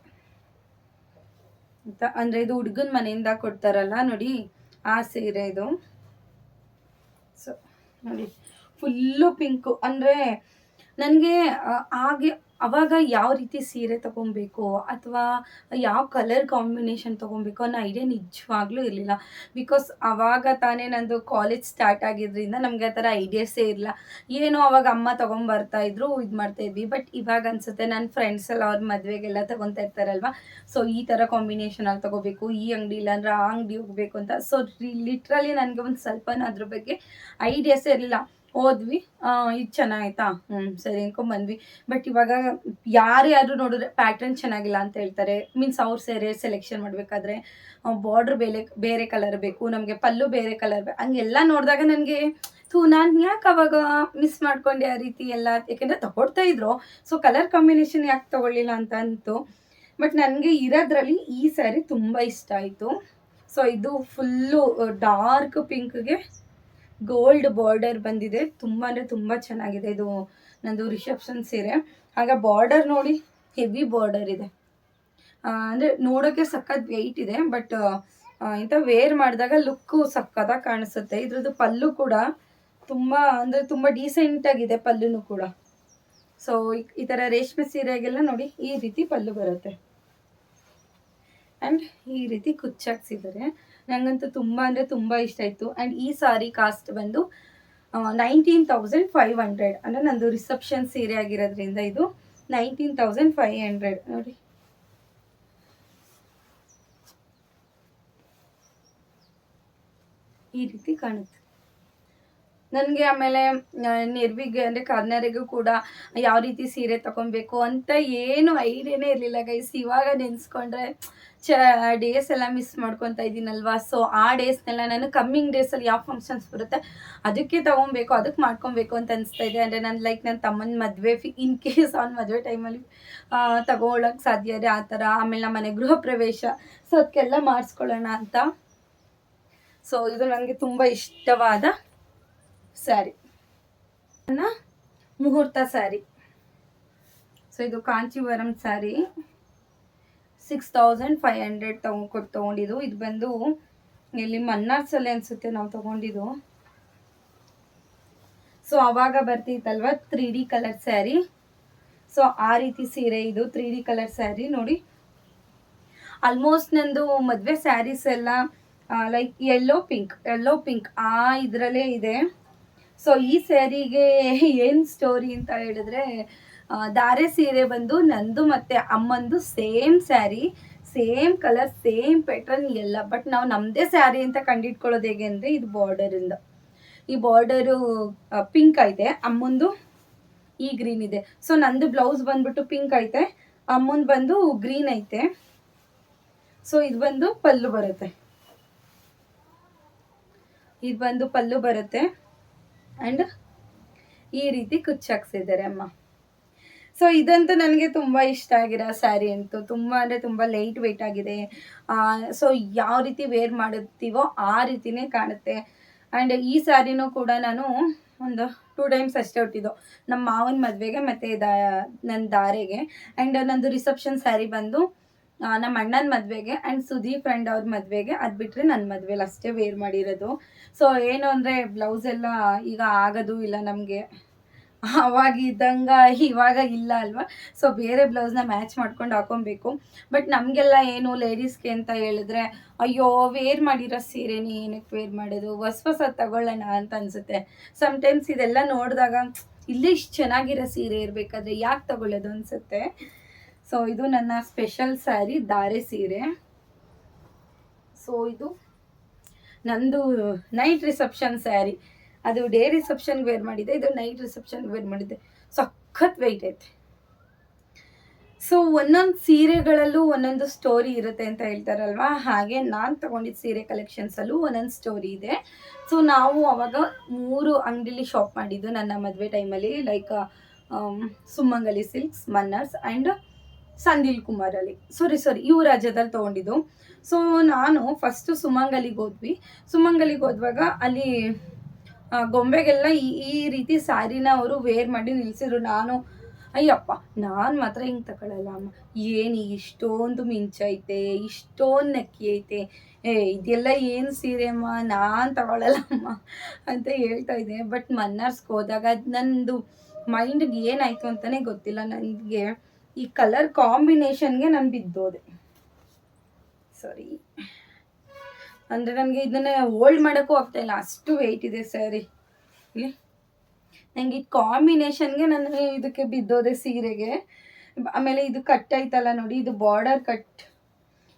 ಅಂತ, ಅಂದರೆ ಇದು ಹುಡುಗನ ಮನೆಯಿಂದ ಕೊಡ್ತಾರಲ್ಲ, ನೋಡಿ, ಆ ಸೀರೆ ಇದು. ಸೊ, ನೋಡಿ ಫುಲ್ಲು ಪಿಂಕು ಅಂದರೆ, ನನಗೆ ಹಾಗೆ ಅವಾಗ ಯಾವ ರೀತಿ ಸೀರೆ ತೊಗೊಬೇಕು ಅಥವಾ ಯಾವ ಕಲರ್ ಕಾಂಬಿನೇಷನ್ ತೊಗೊಬೇಕು ಅನ್ನೋ ಐಡಿಯಾ ನಿಜವಾಗ್ಲೂ ಇರಲಿಲ್ಲ. ಬಿಕಾಸ್ ಅವಾಗ ತಾನೇ ನಂದು ಕಾಲೇಜ್ ಸ್ಟಾರ್ಟ್ ಆಗಿದ್ರಿಂದ ನಮಗೆ ಆ ಥರ ಐಡಿಯಾಸೇ ಇರಲಿಲ್ಲ. ಏನೋ ಅವಾಗ ಅಮ್ಮ ತೊಗೊಂಬರ್ತಾ ಇದ್ರು, ಇದು ಮಾಡ್ತಾ ಇದ್ವಿ. ಬಟ್ ಇವಾಗ ಅನ್ಸುತ್ತೆ ನನ್ನ ಫ್ರೆಂಡ್ಸ್ ಎಲ್ಲ ಅವ್ರ ಮದುವೆಗೆಲ್ಲ ತೊಗೊತಾ ಇರ್ತಾರಲ್ವ? ಸೊ ಈ ಥರ ಕಾಂಬಿನೇಷನಲ್ಲಿ ತಗೋಬೇಕು, ಈ ಅಂಗಡಿ ಇಲ್ಲಾಂದ್ರೆ ಆ ಅಂಗಡಿ ಹೋಗ್ಬೇಕು ಅಂತ. ಸೊ ಲಿಟ್ರಲಿ ನನಗೆ ಒಂದು ಸ್ವಲ್ಪನೂ ಅದ್ರ ಬಗ್ಗೆ ಐಡಿಯಾಸೇ ಇರಲಿಲ್ಲ. ಹೋದ್ವಿ ಇದು ಚೆನ್ನಾಗಾಯ್ತಾ ಹ್ಞೂ ಸರಿ ಅನ್ಕೊಂಡ್ ಬಂದ್ವಿ. ಬಟ್ ಇವಾಗ ಯಾರು ಯಾರು ನೋಡಿದ್ರೆ ಪ್ಯಾಟರ್ನ್ ಚೆನ್ನಾಗಿಲ್ಲ ಅಂತ ಹೇಳ್ತಾರೆ. ಮೀನ್ಸ್ ಅವ್ರ ಸೇರೆ ಸೆಲೆಕ್ಷನ್ ಮಾಡಬೇಕಾದ್ರೆ ಬಾರ್ಡ್ರ್ ಬೇರೆ ಬೇರೆ ಕಲರ್ ಬೇಕು, ನಮಗೆ ಪಲ್ಲು ಬೇರೆ ಕಲರ್ ಬೇಕು ಹಂಗೆಲ್ಲ ನೋಡಿದಾಗ ನನಗೆ ಥೂ, ನಾನು ಯಾಕೆ ಅವಾಗ ಮಿಸ್ ಮಾಡ್ಕೊಂಡೆ ಆ ರೀತಿ ಎಲ್ಲ? ಯಾಕೆಂದರೆ ತಗೊಳ್ತಾ ಇದ್ರು. ಸೊ ಕಲರ್ ಕಾಂಬಿನೇಷನ್ ಯಾಕೆ ತಗೊಳ್ಳಿಲ್ಲ ಅಂತ ಅಂತು. ಬಟ್ ನನಗೆ ಇರೋದ್ರಲ್ಲಿ ಈ ಸ್ಯಾರಿ ತುಂಬ ಇಷ್ಟ ಆಯಿತು. ಸೊ ಇದು ಫುಲ್ಲು ಡಾರ್ಕ್ ಪಿಂಕ್ಗೆ ಗೋಲ್ಡ್ ಬಾರ್ಡರ್ ಬಂದಿದೆ. ತುಂಬ ಅಂದರೆ ತುಂಬ ಚೆನ್ನಾಗಿದೆ. ಇದು ನಂದು ರಿಸೆಪ್ಷನ್ ಸೀರೆ. ಆಗ ಬಾರ್ಡರ್ ನೋಡಿ ಹೆವಿ ಬಾರ್ಡರ್ ಇದೆ. ಅಂದರೆ ನೋಡೋಕ್ಕೆ ಸಖತ್ ವೆಯ್ಟ್ ಇದೆ ಬಟ್ ಇಂಥ ವೇರ್ ಮಾಡಿದಾಗ ಲುಕ್ಕು ಸಕ್ಕತ್ತಾಗಿ ಕಾಣಿಸುತ್ತೆ. ಇದ್ರದ್ದು ಪಲ್ಲು ಕೂಡ ತುಂಬ, ಅಂದರೆ ತುಂಬ ಡೀಸೆಂಟಾಗಿದೆ ಪಲ್ಲುನು ಕೂಡ. ಸೊ ಈ ಥರ ರೇಷ್ಮೆ ಸೀರೆಗೆಲ್ಲ ನೋಡಿ ಈ ರೀತಿ ಪಲ್ಲು ಬರುತ್ತೆ. ಆ್ಯಂಡ್ ಈ ರೀತಿ ಕುಚ್ಚಾಕ್ಸಿದ್ದಾರೆ ನನಗಂತೂ ತುಂಬ ಅಂದರೆ ತುಂಬ ಇಷ್ಟ ಆಯಿತು. ಆ್ಯಂಡ್ ಈ ಸಾರಿ ಕಾಸ್ಟ್ ಬಂದು ನೈನ್ಟೀನ್ ತೌಸಂಡ್ ಫೈವ್ ಹಂಡ್ರೆಡ್ ಅಂದರೆ ನಂದು ರಿಸೆಪ್ಷನ್ ಸೀರೆ ಆಗಿರೋದ್ರಿಂದ ಇದು ನೈನ್ಟೀನ್ ತೌಸಂಡ್ ಫೈವ್ ಹಂಡ್ರೆಡ್ ನೋಡಿ. ಈ ರೀತಿ ಕಾಣುತ್ತೆ. ನನಗೆ ಆಮೇಲೆ ನಿರ್ವಿಗೆ ಅಂದರೆ ಕಾರ್ನರಿಗೂ ಕೂಡ ಯಾವ ರೀತಿ ಸೀರೆ ತಗೊಬೇಕು ಅಂತ ಏನು ಐಡಿಯಾನೇ ಇರಲಿಲ್ಲ ಗೈಸ್ ಇವಾಗ ನೆನೆಸ್ಕೊಂಡ್ರೆ ಚ ಡೇಸ್ ಎಲ್ಲ ಮಿಸ್ ಮಾಡ್ಕೊತಾ ಇದ್ದೀನಲ್ವಾ ಸೊ ಆ ಡೇಸ್ನೆಲ್ಲ ನಾನು ಕಮ್ಮಿಂಗ್ ಡೇಸಲ್ಲಿ ಯಾವ ಫಂಕ್ಷನ್ಸ್ ಬರುತ್ತೆ, ಅದಕ್ಕೆ ತೊಗೊಬೇಕು, ಅದಕ್ಕೆ ಮಾಡ್ಕೊಬೇಕು ಅಂತ ಅನಿಸ್ತಾ ಇದೆ. ಅಂದರೆ ನಾನು ಲೈಕ್ ನನ್ನ ತಮ್ಮನ ಮದುವೆ ಫಿ ಇನ್ ಕೇಸ್ ಅವ್ನ ಮದುವೆ ಟೈಮಲ್ಲಿ ತಗೊಳ್ಳೋಕ್ಕೆ ಸಾಧ್ಯ ಇದೆ ಆ ಥರ, ಆಮೇಲೆ ನಮ್ಮ ಮನೆ ಗೃಹ ಪ್ರವೇಶ. ಸೊ ಅದಕ್ಕೆಲ್ಲ ಮಾಡಿಸ್ಕೊಳ್ಳೋಣ ಅಂತ. ಸೊ ಇದು ನನಗೆ ತುಂಬ ಇಷ್ಟವಾದ ಸ್ಯಾರಿ ಮುಹೂರ್ತ ಸ್ಯಾರಿ ಸೊ ಇದು Kanjeevaram sari six thousand five hundred ತಗೊಂಡು ಕೊಟ್ಟು ತೊಗೊಂಡಿದ್ದು. ಇದು ಬಂದು ಇಲ್ಲಿ ಮನ್ನಾರ್ಸಲ್ಲಿ ಅನಿಸುತ್ತೆ ನಾವು ತೊಗೊಂಡಿದ್ದು. ಸೊ ಅವಾಗ ಬರ್ತಿತ್ತಲ್ವ? Three D colour sari so ಆ ರೀತಿ ಸೀರೆ ಇದು ತ್ರೀ ಡಿ ಕಲರ್ ಸ್ಯಾರಿ ನೋಡಿ. ಆಲ್ಮೋಸ್ಟ್ ನಂದು ಮದುವೆ ಸ್ಯಾರೀಸ್ ಎಲ್ಲ like yellow pink yellow pink ಆ ಇದರಲ್ಲೇ ಇದೆ. ಸೊ ಈ ಸ್ಯಾರಿಗೆ ಏನು ಸ್ಟೋರಿ ಅಂತ ಹೇಳಿದ್ರೆ ದಾರೆ ಸೀರೆ ಬಂದು ನಂದು ಮತ್ತೆ ಅಮ್ಮಂದು same sari same colour same pattern ಎಲ್ಲ. ಬಟ್ ನಾವು ನಮ್ಮದೇ ಸ್ಯಾರಿ ಅಂತ ಕಂಡಿಟ್ಕೊಳ್ಳೋದು ಹೇಗೆ ಅಂದರೆ, ಇದು ಬಾರ್ಡರಿಂದ ಈ ಬಾರ್ಡರು ಪಿಂಕ್ ಐತೆ, ಅಮ್ಮಂದು ಈ ಗ್ರೀನ್ ಇದೆ. ಸೊ ನಂದು ಬ್ಲೌಸ್ ಬಂದ್ಬಿಟ್ಟು ಪಿಂಕ್ ಐತೆ, ಅಮ್ಮಂದು ಬಂದು ಗ್ರೀನ್ ಐತೆ. ಸೊ ಇದು ಬಂದು ಪಲ್ಲು ಬರುತ್ತೆ. ಇದು ಬಂದು ಪಲ್ಲು ಬರುತ್ತೆ. ಆ್ಯಂಡ್ ಈ ರೀತಿ ಕುಚ್ಚಾಕ್ಸಿದ್ದಾರೆ ಅಮ್ಮ. ಸೊ ಇದಂತೂ ನನಗೆ ತುಂಬ ಇಷ್ಟ ಆಗಿರೋ ಸ್ಯಾರಿ ಅಂತೂ. ತುಂಬ ಅಂದರೆ ತುಂಬ ಲೈಟ್ ವೆಯ್ಟ್ ಆಗಿದೆ. ಸೊ ಯಾವ ರೀತಿ ವೇರ್ ಮಾಡುತ್ತೀವೋ ಆ ರೀತಿನೇ ಕಾಣುತ್ತೆ. ಆ್ಯಂಡ್ ಈ ಸ್ಯಾರಿನೂ ಕೂಡ ನಾನು ಒಂದು ಟೂ ಟೈಮ್ಸ್ ಅಷ್ಟೇ ಹುಟ್ಟಿದ್ದು ನಮ್ಮ ಮಾವನ ಮದುವೆಗೆ ಮತ್ತು ದಾ ನನ್ನ ದಾರೆಗೆ. ಆ್ಯಂಡ್ ನಂದು ರಿಸೆಪ್ಷನ್ ಸ್ಯಾರಿ ಬಂದು ನಮ್ಮ ಅಣ್ಣನ ಮದುವೆಗೆ ಆ್ಯಂಡ್ ಸುಧಿ ಫ್ರೆಂಡ್ ಅವ್ರ ಮದುವೆಗೆ ಅದು ಬಿಟ್ಟರೆ ನನ್ನ ಮದುವೆಲಿ ಅಷ್ಟೇ ವೇರ್ ಮಾಡಿರೋದು. ಸೊ ಏನು ಅಂದರೆ ಬ್ಲೌಸ್ ಎಲ್ಲ ಈಗ ಆಗೋದು ಇಲ್ಲ ನಮಗೆ. ಅವಾಗ ಇದ್ದಂಗ, ಇವಾಗ ಇಲ್ಲ ಅಲ್ವಾ? ಸೊ ಬೇರೆ ಬ್ಲೌಸ್ನ ಮ್ಯಾಚ್ ಮಾಡ್ಕೊಂಡು ಹಾಕೊಬೇಕು. ಬಟ್ ನಮಗೆಲ್ಲ ಏನು ಲೇಡೀಸ್ಗೆ ಅಂತ ಹೇಳಿದ್ರೆ, ಅಯ್ಯೋ ವೇರ್ ಮಾಡಿರೋ ಸೀರೆನೇ ಏನಕ್ಕೆ ವೇರ್ ಮಾಡೋದು? ಹೊಸ ಹೊಸ ತಗೊಳ್ಳೋಣ ಅಂತ ಅನಿಸುತ್ತೆ. ಸಮ್ಟೈಮ್ಸ್ ಇದೆಲ್ಲ ನೋಡಿದಾಗ, ಇಲ್ಲಿ ಇಷ್ಟು ಚೆನ್ನಾಗಿರೋ ಸೀರೆ ಇರಬೇಕಾದ್ರೆ ಯಾಕೆ ತಗೊಳ್ಳೋದು? ಅನಿಸುತ್ತೆ. ಸೊ ಇದು ನನ್ನ ಸ್ಪೆಷಲ್ ಸ್ಯಾರಿ ಧಾರೆ ಸೀರೆ. ಸೊ ಇದು ನಂದು ನೈಟ್ ರಿಸೆಪ್ಷನ್ ಸ್ಯಾರಿ ಅದು ಡೇ ರಿಸೆಪ್ಷನ್ಗೆ ವೇರ್ ಮಾಡಿದ್ದೆ, ಇದು ನೈಟ್ ರಿಸೆಪ್ಷನ್ಗೆ ವೇರ್ ಮಾಡಿದ್ದೆ. ಸಖತ್ ವೆಯ್ಟ್ ಐತೆ. ಸೊ ಒಂದೊಂದು ಸೀರೆಗಳಲ್ಲೂ ಒಂದೊಂದು ಸ್ಟೋರಿ ಇರುತ್ತೆ ಅಂತ ಹೇಳ್ತಾರಲ್ವಾ? ಹಾಗೆ ನಾನು ತಗೊಂಡಿದ್ದ ಸೀರೆ ಕಲೆಕ್ಷನ್ಸಲ್ಲೂ ಒಂದೊಂದು ಸ್ಟೋರಿ ಇದೆ. ಸೊ ನಾವು ಅವಾಗ ಮೂರು ಅಂಗಡಿಲಿ ಶಾಪ್ ಮಾಡಿದ್ದು ನನ್ನ ಮದುವೆ ಟೈಮಲ್ಲಿ like Sumangali silks Mannars and Sandil Kumar ಅಲ್ಲಿ. ಸಾರಿ ಸಾರಿ ಇವು ರಾಜ್ಯದಲ್ಲಿ ತಗೊಂಡಿದ್ದು. ಸೊ ನಾನು ಫಸ್ಟು ಸುಮಂಗಲಿಗೆ ಹೋದ್ವಿ. ಸುಮಂಗಲಿಗೆ ಹೋದ್ವಾಗ ಅಲ್ಲಿ ಗೊಂಬೆಗೆಲ್ಲ ಈ ಈ ರೀತಿ ಸ್ಯಾರಿನ ಅವರು ವೇರ್ ಮಾಡಿ ನಿಲ್ಸಿದ್ರು. ನಾನು, ಅಯ್ಯಪ್ಪ, ನಾನು ಮಾತ್ರ ಹಿಂಗೆ ತಗೊಳ್ಳಲ್ಲ ಅಮ್ಮ. ಏನು ಇಷ್ಟೊಂದು ಮಿಂಚೈತೆ ಇಷ್ಟೊಂದು ನಕ್ಕಿ ಐತೆ. ಏ, ಇದೆಲ್ಲ ಏನು ಸೀರೆ ಅಮ್ಮ? ನಾನು ತಗೊಳ್ಳಲ್ಲ ಅಮ್ಮ ಅಂತ ಹೇಳ್ತಾ ಇದ್ದೆ. ಬಟ್ ಮನ್ನಾರ್ಸ್ಗೆ ಹೋದಾಗ ಅದು ನಂದು ಮೈಂಡ್ಗೆ ಏನಾಯಿತು ಅಂತಲೇ ಗೊತ್ತಿಲ್ಲ ನನಗೆ ಈ ಕಲರ್ ಕಾಂಬಿನೇಷನ್ಗೆ ನಾನು ಬಿದ್ದೋದೆ. ಸಾರಿ ಅಂದರೆ ನನಗೆ ಇದನ್ನ ಹೋಲ್ಡ್ ಮಾಡೋಕ್ಕೂ ಆಗ್ತಾ ಇಲ್ಲ. ಅಷ್ಟು ವೆಯ್ಟ್ ಇದೆ ಸ್ಯಾರಿ ಇಲ್ಲಿ. ನನಗೆ ಇದು ಕಾಂಬಿನೇಷನ್ಗೆ ನಾನು ಇದಕ್ಕೆ ಬಿದ್ದೋದೆ ಸೀರೆಗೆ. ಆಮೇಲೆ ಇದು ಕಟ್ ಆಯ್ತಲ್ಲ ನೋಡಿ, ಇದು ಬಾರ್ಡರ್ ಕಟ್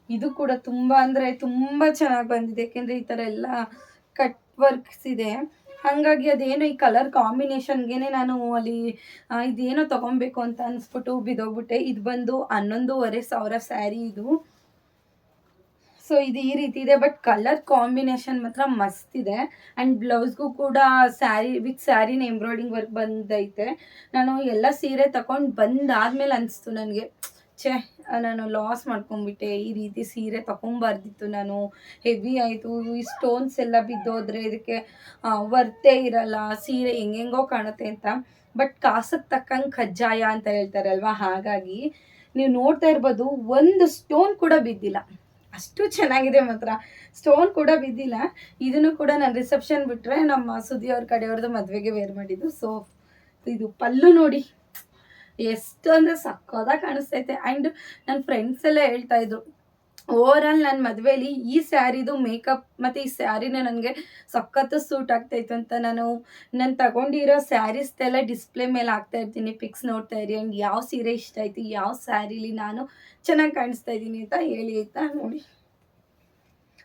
ಇದು ಕೂಡ ತುಂಬ ಅಂದರೆ ತುಂಬ ಚೆನ್ನಾಗಿ ಬಂದಿದೆ. ಯಾಕೆಂದರೆ ಈ ಥರ ಎಲ್ಲ ಕಟ್ ವರ್ಕ್ಸ್ ಇದೆ. ಹಾಗಾಗಿ ಅದೇನೋ ಈ ಕಲರ್ ಕಾಂಬಿನೇಷನ್ಗೆ ನಾನು ಅಲ್ಲಿ ಇದೇನೋ ತೊಗೊಬೇಕು ಅಂತ ಅನಿಸ್ಬಿಟ್ಟು ಬಿದ್ದೋಗ್ಬಿಟ್ಟೆ. ಇದು ಬಂದು ಹನ್ನೊಂದೂವರೆ ಸಾವಿರ ಸ್ಯಾರಿ ಇದು. ಸೊ ಇದು ಈ ರೀತಿ ಇದೆ ಬಟ್ ಕಲರ್ ಕಾಂಬಿನೇಷನ್ ಮಾತ್ರ ಮಸ್ತ್ ಇದೆ. ಆ್ಯಂಡ್ ಬ್ಲೌಸ್ಗೂ ಕೂಡ ಸ್ಯಾರಿ, ವಿತ್ ಸ್ಯಾರಿನ ಎಂಬ್ರಾಯ್ಡಿಂಗ್ ವರ್ಕ್ ಬಂದೈತೆ. ನಾನು ಎಲ್ಲ ಸೀರೆ ತಗೊಂಡು ಬಂದಾದ್ಮೇಲೆ ಅನಿಸ್ತು ನನಗೆ. ಛೇ, ನಾನು ಲಾಸ್ ಮಾಡ್ಕೊಂಡ್ಬಿಟ್ಟೆ. ಈ ರೀತಿ ಸೀರೆ ತಗೊಂಬಾರ್ದಿತ್ತು ನಾನು. ಹೆವಿ ಆಯಿತು. ಈ ಸ್ಟೋನ್ಸ್ ಎಲ್ಲ ಬಿದ್ದೋದ್ರೆ ಇದಕ್ಕೆ ವರ್ತೆ ಇರಲ್ಲ. ಸೀರೆ ಹೆಂಗೆಂಗೋ ಕಾಣುತ್ತೆ ಅಂತ. ಬಟ್ ಕಾಸಕ್ಕೆ ತಕ್ಕಂಗೆ ಕಜ್ಜಾಯ ಅಂತ ಹೇಳ್ತಾರಲ್ವ? ಹಾಗಾಗಿ ನೀವು ನೋಡ್ತಾ ಇರ್ಬೋದು, ಒಂದು ಸ್ಟೋನ್ ಕೂಡ ಬಿದ್ದಿಲ್ಲ. ಅಷ್ಟು ಚೆನ್ನಾಗಿದೆ ಮಾತ್ರ. ಸ್ಟೋನ್ ಕೂಡ ಬಿದ್ದಿಲ್ಲ. ಇದನ್ನು ಕೂಡ ನಾನು ರಿಸೆಪ್ಷನ್ ಬಿಟ್ಟರೆ ನಮ್ಮ ಸುದ್ದಿ ಅವ್ರ ಕಡೆಯವ್ರದ್ದು ಮದುವೆಗೆ ವೇರ್ ಮಾಡಿದ್ದು. ಸೊ ಇದು ಪಲ್ಲು ನೋಡಿ. ಎಷ್ಟು ಅಂದರೆ ಸಕ್ಕದಾಗ ಕಾಣಿಸ್ತೈತೆ. ಆ್ಯಂಡ್ ನನ್ನ ಫ್ರೆಂಡ್ಸ್ ಎಲ್ಲ ಹೇಳ್ತಾ ಇದ್ರು ಓವರ್ ಆಲ್ ನನ್ನ ಮದುವೆಯಲ್ಲಿ ಈ ಸ್ಯಾರಿದು ಮೇಕಪ್ ಮತ್ತು ಈ ಸ್ಯಾರಿನ ನನಗೆ ಸಖತ್ತು ಸೂಟ್ ಆಗ್ತಾಯಿತ್ತು ಅಂತ ನಾನು ನಾನು ತಗೊಂಡಿರೋ ಸ್ಯಾರೀಸ್ದೆಲ್ಲ ಡಿಸ್ಪ್ಲೇ ಮೇಲೆ ಹಾಕ್ತಾ ಇರ್ತೀನಿ ಪಿಕ್ಸ್ ನೋಡ್ತಾ ಇರಿ ಆ್ಯಂಡ್ ಯಾವ ಸೀರೆ ಇಷ್ಟ ಆಯ್ತು, ಯಾವ ಸ್ಯಾರಿಲಿ ನಾನು ಚೆನ್ನಾಗಿ ಕಾಣಿಸ್ತಾ ಇದ್ದೀನಿ ಅಂತ ಹೇಳಿ, ಆಯ್ತಾ? ನೋಡಿ.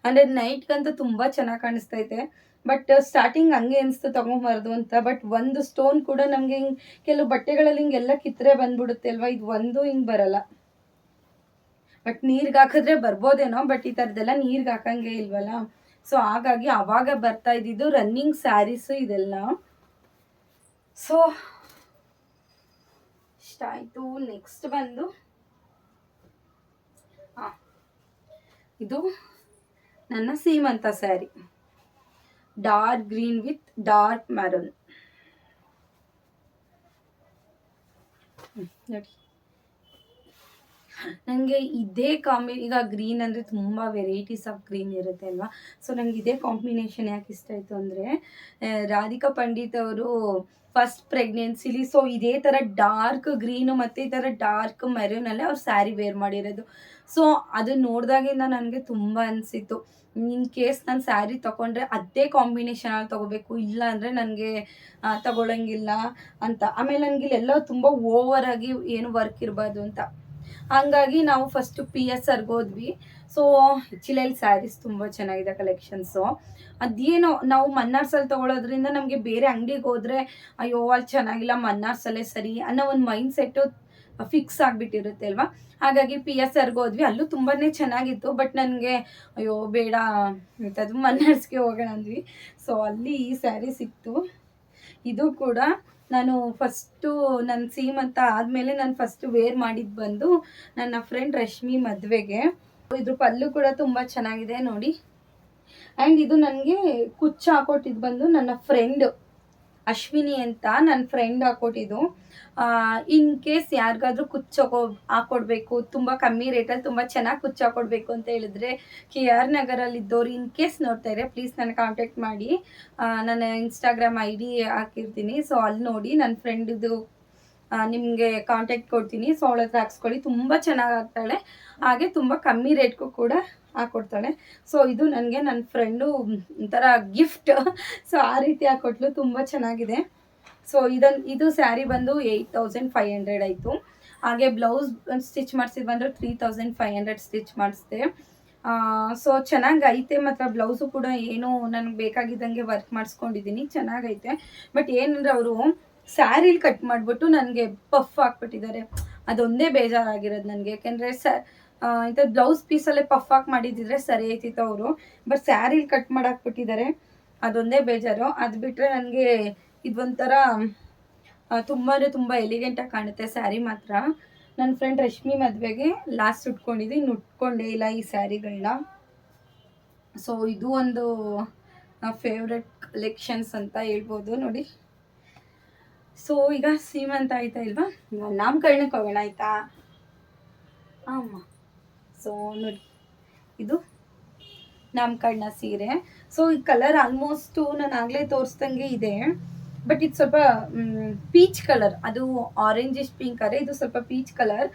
ಅಂದರೆ ನೈಟ್ಗಂತೂ ತುಂಬ ಚೆನ್ನಾಗಿ ಕಾಣಿಸ್ತೈತೆ. ಬಟ್ ಸ್ಟಾರ್ಟಿಂಗ್ ಹಂಗೆ ಅನಿಸ್ತು ತಗೊಂಬಾರ್ದು ಅಂತ. ಬಟ್ ಒಂದು ಸ್ಟೋನ್ ಕೂಡ ನಮಗೆ ಹಿಂಗೆ ಕೆಲವು ಬಟ್ಟೆಗಳಲ್ಲಿ ಹಿಂಗೆಲ್ಲ ಕಿತ್ತರೆ ಬಂದ್ಬಿಡುತ್ತೆ ಅಲ್ವಾ? ಇದು ಒಂದು ಹಿಂಗೆ ಬರಲ್ಲ. ಬಟ್ ನೀರ್ಗೆ ಹಾಕಿದ್ರೆ ಬರ್ಬೋದೇನೋ? ಬಟ್ ಈ ಥರದ್ದೆಲ್ಲ ನೀರ್ಗೆ ಹಾಕಂಗೆ ಇಲ್ವಲ್ಲ? ಸೊ ಹಾಗಾಗಿ ಅವಾಗ ಬರ್ತಾ ಇದ್ದಿದ್ದು ರನ್ನಿಂಗ್ ಸ್ಯಾರೀಸು ಇದೆಲ್ಲ. ಸೊ ಇಷ್ಟ ಆಯಿತು. ನೆಕ್ಸ್ಟ್ ಬಂದು ಹಾಂ ಇದು ನನ್ನ ಸೀಮಂತ sari. Dark green with dark maroon ನನಗೆ ಇದೇ ಕಾಂಬಿ, ಈಗ ಗ್ರೀನ್ ಅಂದರೆ ತುಂಬ ವೆರೈಟೀಸ್ ಆಫ್ ಗ್ರೀನ್ ಇರುತ್ತೆ ಅಲ್ವಾ? ಸೊ ನನಗೆ ಇದೇ ಕಾಂಬಿನೇಷನ್ ಯಾಕೆ ಇಷ್ಟ ಆಯಿತು ಅಂದರೆ ರಾಧಿಕಾ ಪಂಡಿತ್ ಅವರು ಫಸ್ಟ್ ಪ್ರೆಗ್ನೆನ್ಸಿಲಿ ಸೊ ಇದೇ ಥರ ಡಾರ್ಕ್ ಗ್ರೀನು ಮತ್ತು ಈ ಥರ ಡಾರ್ಕ್ ಮೆರೂನಲ್ಲೇ ಅವ್ರು ಸ್ಯಾರಿ ವೇರ್ ಮಾಡಿರೋದು. ಸೊ ಅದು ನೋಡಿದಾಗಿಂದ ನನಗೆ ತುಂಬ ಅನಿಸಿತ್ತು. ಇನ್ ಕೇಸ್ ನಾನು ಸ್ಯಾರಿ ತೊಗೊಂಡ್ರೆ ಅದೇ ಕಾಂಬಿನೇಷನಲ್ಲಿ ತಗೋಬೇಕು, ಇಲ್ಲ ಅಂದ್ರೆ ನನಗೆ ತಗೊಳಂಗಿಲ್ಲ ಅಂತ. ಆಮೇಲೆ ನನಗೆ ಇಲ್ಲೆಲ್ಲ ತುಂಬ ಆಗಿ ಏನು ವರ್ಕ್ ಇರಬಾರ್ದು ಅಂತ. ಹಂಗಾಗಿ ನಾವು ಫಸ್ಟು ಪಿ ಎಸ್ ಆರ್ಗೆ ಹೋದ್ವಿ. ಸೊ ಚಿಲೈಲ್ ಸ್ಯಾರೀಸ್ ತುಂಬ ಚೆನ್ನಾಗಿದೆ ಕಲೆಕ್ಷನ್ಸು ಅದೇನೋ, ನಾವು ಮನ್ನಾರ್ಸಲ್ಲಿ ತೊಗೊಳೋದ್ರಿಂದ ನಮಗೆ ಬೇರೆ ಅಂಗಡಿಗೆ ಹೋದರೆ, ಅಯ್ಯೋ, ಅಲ್ಲಿ ಚೆನ್ನಾಗಿಲ್ಲ ಮನ್ನಾರ್ಸಲ್ಲೇ ಸರಿ ಅನ್ನೋ ಒಂದು ಮೈಂಡ್ ಸೆಟ್ಟು ಫಿಕ್ಸ್ ಆಗಿಬಿಟ್ಟಿರುತ್ತೆ ಅಲ್ವಾ? ಹಾಗಾಗಿ ಪಿ ಎಸ್ ಆರ್ಗೆ ಹೋದ್ವಿ. ಅಲ್ಲೂ ತುಂಬಾ ಚೆನ್ನಾಗಿತ್ತು. ಬಟ್ ನನಗೆ, ಅಯ್ಯೋ, ಬೇಡ. ಅದು ಮನ್ನರ್ಸ್ಗೆ ಹೋಗೋಣ ಅಂದ್ವಿ. ಸೊ ಅಲ್ಲಿ ಈ ಸ್ಯಾರಿ ಸಿಕ್ತು. ಇದು ಕೂಡ ನಾನು ಫಸ್ಟು ನನ್ನ ಸೀಮಂತ ಆದಮೇಲೆ ನಾನು ಫಸ್ಟು ವೇರ್ ಮಾಡಿದ್ದು ಬಂದು ನನ್ನ ಫ್ರೆಂಡ್ ರಶ್ಮಿ ಮದುವೆಗೆ. ಇದ್ರ ಪಲ್ಲು ಕೂಡ ತುಂಬ ಚೆನ್ನಾಗಿದೆ ನೋಡಿ. ಆ್ಯಂಡ್ ಇದು ನನಗೆ ಕುಚ್ಚು ಹಾಕೊಟ್ಟಿದ್ದು ಬಂದು ನನ್ನ ಫ್ರೆಂಡ್ ಅಶ್ವಿನಿ ಅಂತ ನನ್ನ ಫ್ರೆಂಡ್ ಹಾಕೊಟ್ಟಿದ್ದು. ಇನ್ ಕೇಸ್ ಯಾರಿಗಾದ್ರೂ ಕುಚ್ಚು ಹಾಕೊಡ್ಬೇಕು, ತುಂಬ ಕಮ್ಮಿ ರೇಟಲ್ಲಿ ತುಂಬ ಚೆನ್ನಾಗಿ ಕುಚ್ಚು ಹಾಕೊಡ್ಬೇಕು ಅಂತ ಹೇಳಿದ್ರೆ ಕೆ ಆರ್ ನಗರಲ್ಲಿ ಇದ್ದವ್ರು ಇನ್ ಕೇಸ್ ನೋಡ್ತಾ ಇದ್ರೆ ಪ್ಲೀಸ್ ನನಗೆ ಕಾಂಟ್ಯಾಕ್ಟ್ ಮಾಡಿ. ನನ್ನ ಇನ್ಸ್ಟಾಗ್ರಾಮ್ ಐ ಡಿ ಹಾಕಿರ್ತೀನಿ. ಸೊ ಅಲ್ಲಿ ನೋಡಿ ನನ್ನ ಫ್ರೆಂಡಿದು ನಿಮಗೆ ಕಾಂಟ್ಯಾಕ್ಟ್ ಕೊಡ್ತೀನಿ. ಸೊ ಅವಳ ಹತ್ರ ಹಾಕ್ಸ್ಕೊಳ್ಳಿ. ತುಂಬ ಚೆನ್ನಾಗಿ ಹಾಕ್ತಾಳೆ. ಹಾಗೆ ತುಂಬ ಕಮ್ಮಿ ರೇಟ್ಗೂ ಕೂಡ ಹಾಕ್ಕೊಡ್ತಾಳೆ ಸೊ ಇದು ನನಗೆ ನನ್ನ ಫ್ರೆಂಡು ಒಂಥರ ಗಿಫ್ಟ್ ಸೊ ಆ ರೀತಿ ಹಾಕೊಟ್ಲು ತುಂಬ ಚೆನ್ನಾಗಿದೆ. ಸೊ ಇದನ್ ಇದು ಸ್ಯಾರಿ ಬಂದು ಏಯ್ಟ್ ತೌಸಂಡ್ ಫೈವ್ ಹಂಡ್ರೆಡ್ ಆಯಿತು. ಹಾಗೆ ಬ್ಲೌಸ್ ಸ್ಟಿಚ್ ಮಾಡಿಸಿದ್ ಬಂದರೆ three thousand five hundred stitch ಮಾಡಿಸಿದೆ. So ಚೆನ್ನಾಗೈತೆ. ಮತ್ತು ಬ್ಲೌಸು ಕೂಡ ಏನು ನನಗೆ ಬೇಕಾಗಿದ್ದಂಗೆ ವರ್ಕ್ ಮಾಡಿಸ್ಕೊಂಡಿದ್ದೀನಿ ಚೆನ್ನಾಗೈತೆ. ಬಟ್ ಏನಂದ್ರೆ ಅವರು ಸ್ಯಾರಿಲಿ ಕಟ್ ಮಾಡಿಬಿಟ್ಟು ನನಗೆ ಪಫ್ ಹಾಕ್ಬಿಟ್ಟಿದ್ದಾರೆ. ಅದೊಂದೇ ಬೇಜಾರಾಗಿರೋದು ನನಗೆ. ಯಾಕೆಂದರೆ ಸ ಇಂಥ ಬ್ಲೌಸ್ ಪೀಸಲ್ಲೇ ಪಫ್ ಹಾಕಿ ಮಾಡಿದ್ದಿದ್ರೆ ಸರಿ ಆಯ್ತಿತ್ತು ಅವರು. ಬಟ್ ಸ್ಯಾರಿಲಿ ಕಟ್ ಮಾಡಾಕ್ಬಿಟ್ಟಿದ್ದಾರೆ. ಅದೊಂದೇ ಬೇಜಾರು. ಅದು ಬಿಟ್ಟರೆ ನನಗೆ ಇದೊಂಥರ ತುಂಬಾ ತುಂಬ ಎಲಿಗೆಂಟಾಗಿ ಕಾಣುತ್ತೆ ಸ್ಯಾರಿ ಮಾತ್ರ. ನನ್ನ ಫ್ರೆಂಡ್ ರಶ್ಮಿ ಮದುವೆಗೆ ಲಾಸ್ಟ್ ಉಟ್ಕೊಂಡಿದ್ದು ಇನ್ನು ಉಟ್ಕೊಂಡೇ ಇಲ್ಲ ಈ ಸ್ಯಾರಿಗಳನ್ನ ಸೊ ಇದು ಒಂದು ಫೇವ್ರೆಟ್ ಕಲೆಕ್ಷನ್ಸ್ ಅಂತ ಹೇಳ್ಬೋದು ನೋಡಿ. ಸೊ ಈಗ ಸೀಮಂತ ಆಯ್ತಾ ಇಲ್ವಾ? ನಾಮಕರಣಕ್ಕೆ ಹೋಗೋಣ ಆಯ್ತಾ? ಅಮ್ಮ ಸೊ ನೋಡಿ ಇದು ನಾಮಕರಣ ಸೀರೆ. ಸೊ ಈ ಕಲರ್ ಆಲ್ಮೋಸ್ಟು ನಾನು ಆಗಲೇ ತೋರಿಸ್ದಂಗೆ ಇದೆ. ಬಟ್ ಇದು ಸ್ವಲ್ಪ ಪೀಚ್ ಕಲರ್ ಅದು ಆರೆಂಜಿಶ್ ಪಿಂಕ್ ಅರೆ ಇದು ಸ್ವಲ್ಪ ಪೀಚ್ ಕಲರ್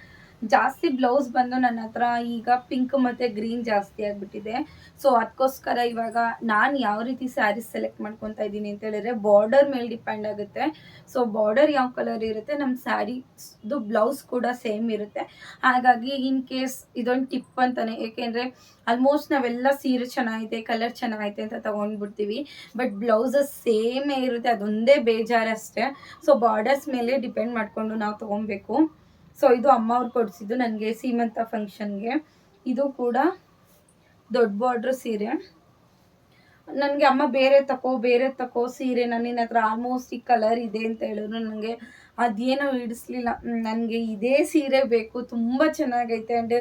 ಜಾಸ್ತಿ ಬ್ಲೌಸ್ ಬಂದು ನನ್ನ ಹತ್ರ ಈಗ ಪಿಂಕ್ ಮತ್ತು ಗ್ರೀನ್ ಜಾಸ್ತಿ ಆಗಿಬಿಟ್ಟಿದೆ. ಸೊ ಅದಕ್ಕೋಸ್ಕರ ಇವಾಗ ನಾನು ಯಾವ ರೀತಿ ಸ್ಯಾರೀಸ್ ಸೆಲೆಕ್ಟ್ ಮಾಡ್ಕೊತಾ ಇದ್ದೀನಿ ಅಂತ ಹೇಳಿದ್ರೆ ಬಾರ್ಡರ್ ಮೇಲೆ ಡಿಪೆಂಡ್ ಆಗುತ್ತೆ. ಸೊ ಬಾರ್ಡರ್ ಯಾವ ಕಲರ್ ಇರುತ್ತೆ ನಮ್ಮ ಸ್ಯಾರೀಸ್ದು ಬ್ಲೌಸ್ ಕೂಡ ಸೇಮ್ ಇರುತ್ತೆ. ಹಾಗಾಗಿ ಇನ್ ಕೇಸ್ ಇದೊಂದು ಟಿಪ್ ಅಂತಾನೆ, ಏಕೆಂದರೆ ಆಲ್ಮೋಸ್ಟ್ ನಾವೆಲ್ಲ ಸೀರೆ ಚೆನ್ನಾಗಿದೆ ಕಲರ್ ಚೆನ್ನಾಗೈತೆ ಅಂತ ತಗೊಂಡ್ಬಿಡ್ತೀವಿ. ಬಟ್ ಬ್ಲೌಸಸ್ ಸೇಮೇ ಇರುತ್ತೆ, ಅದೊಂದೇ ಬೇಜಾರಷ್ಟೇ. ಸೊ ಬಾರ್ಡರ್ಸ್ ಮೇಲೆ ಡಿಪೆಂಡ್ ಮಾಡಿಕೊಂಡು ನಾವು ತೊಗೊಬೇಕು. ಸೊ ಇದು ಅಮ್ಮ ಅವ್ರು ಕೊಡಿಸಿದ್ದು ನನಗೆ ಸೀಮಂತ ಫಂಕ್ಷನ್ಗೆ ಇದು ಕೂಡ ದೊಡ್ಡ ಬಾರ್ಡ್ರ್ ಸೀರೆ. ನನಗೆ ಅಮ್ಮ ಬೇರೆ ತಕೋ ಬೇರೆ ತಕೋ ಸೀರೆ ನನ್ನ ಹತ್ರ ಆಲ್ಮೋಸ್ಟ್ ಈ ಕಲರ್ ಇದೆ ಅಂತ ಹೇಳಿದ್ರು. ನನಗೆ ಅದೇನೋ ಹಿಡಿಸ್ಲಿಲ್ಲ. ನನಗೆ ಇದೇ ಸೀರೆ ಬೇಕು. ತುಂಬ ಚೆನ್ನಾಗೈತೆ ಆ್ಯಂಡ್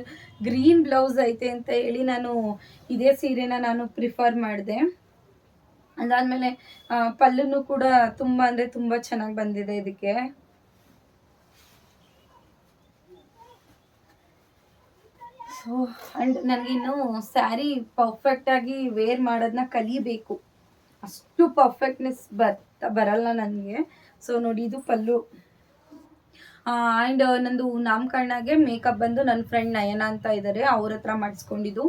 ಗ್ರೀನ್ ಬ್ಲೌಸ್ ಐತೆ ಅಂತ ಹೇಳಿ ನಾನು ಇದೇ ಸೀರೆನ ನಾನು ಪ್ರಿಫರ್ ಮಾಡಿದೆ. ಅದಾದಮೇಲೆ ಪಲ್ಲುನೂ ಕೂಡ ತುಂಬ ಅಂದರೆ ತುಂಬ ಚೆನ್ನಾಗಿ ಬಂದಿದೆ ಇದಕ್ಕೆ. ಆ್ಯಂಡ್ ನನಗಿನ್ನು ಸ್ಯಾರಿ ಪರ್ಫೆಕ್ಟಾಗಿ ವೇರ್ ಮಾಡೋದನ್ನ ಕಲಿಬೇಕು. ಅಷ್ಟು ಪರ್ಫೆಕ್ಟ್ನೆಸ್ ಬರ್ತಾ ಬರಲ್ಲ ನನಗೆ. ಸೊ ನೋಡಿ, ಇದು ಪಲ್ಲು. ಆ್ಯಂಡ್ ನಂದು ನಾಮಕರಣಗೆ ಮೇಕಪ್ ಬಂದು ನನ್ನ ಫ್ರೆಂಡ್ ನಯನ ಅಂತ ಇದ್ದಾರೆ ಅವ್ರ ಹತ್ರ ಮಾಡಿಸ್ಕೊಂಡಿದ್ದು.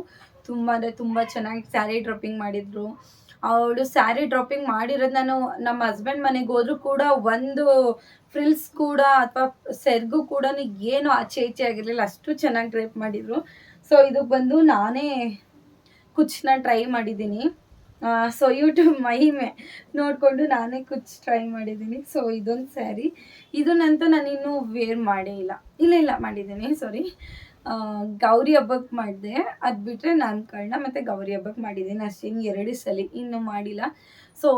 ತುಂಬ ಅಂದರೆ ತುಂಬ ಚೆನ್ನಾಗಿ ಸ್ಯಾರಿ ಡ್ರಾಪಿಂಗ್ ಮಾಡಿದರು. ಅವಳು ಸ್ಯಾರಿ ಡ್ರಾಪಿಂಗ್ ಮಾಡಿರೋದು ನಾನು ನಮ್ಮ ಹಸ್ಬೆಂಡ್ ಮನೆಗೆ ಹೋದ್ರೂ ಕೂಡ ಒಂದು ಫ್ರಿಲ್ಸ್ ಕೂಡ ಅಥವಾ ಸೆರ್ಗು ಕೂಡ ಏನು ಆಚೆ ಈಚೆ ಆಗಿರಲಿಲ್ಲ. ಅಷ್ಟು ಚೆನ್ನಾಗಿ ಡ್ರೇಪ್ ಮಾಡಿದ್ರು. ಸೊ ಇದು ಬಂದು ನಾನೇ ಕುಚ್ನ ಟ್ರೈ ಮಾಡಿದ್ದೀನಿ. ಸೊ ಯೂಟ್ಯೂಬ್ ಮಹಿಮೆ ನೋಡಿಕೊಂಡು ನಾನೇ ಕುಚ್ ಟ್ರೈ ಮಾಡಿದ್ದೀನಿ. ಸೊ ಇದೊಂದು ಸ್ಯಾರಿ ಇದನ್ನಂತೂ ನಾನು ಇನ್ನೂ ವೇರ್ ಮಾಡೇ ಇಲ್ಲ. ಇಲ್ಲ ಇಲ್ಲ, ಮಾಡಿದ್ದೀನಿ ಸಾರಿ ಗೌರಿ ಹಬ್ಬಕ್ಕೆ ಮಾಡಿದೆ. ಅದು ಬಿಟ್ಟರೆ ನಾಮಕರಣ ಮತ್ತು ಗೌರಿ ಹಬ್ಬಕ್ಕೆ ಮಾಡಿದ್ದೀನಿ. ಅಷ್ಟೇ ಎರಡೇ ಸಲ. ಇನ್ನೂ ಮಾಡಿಲ್ಲ. ಸೊ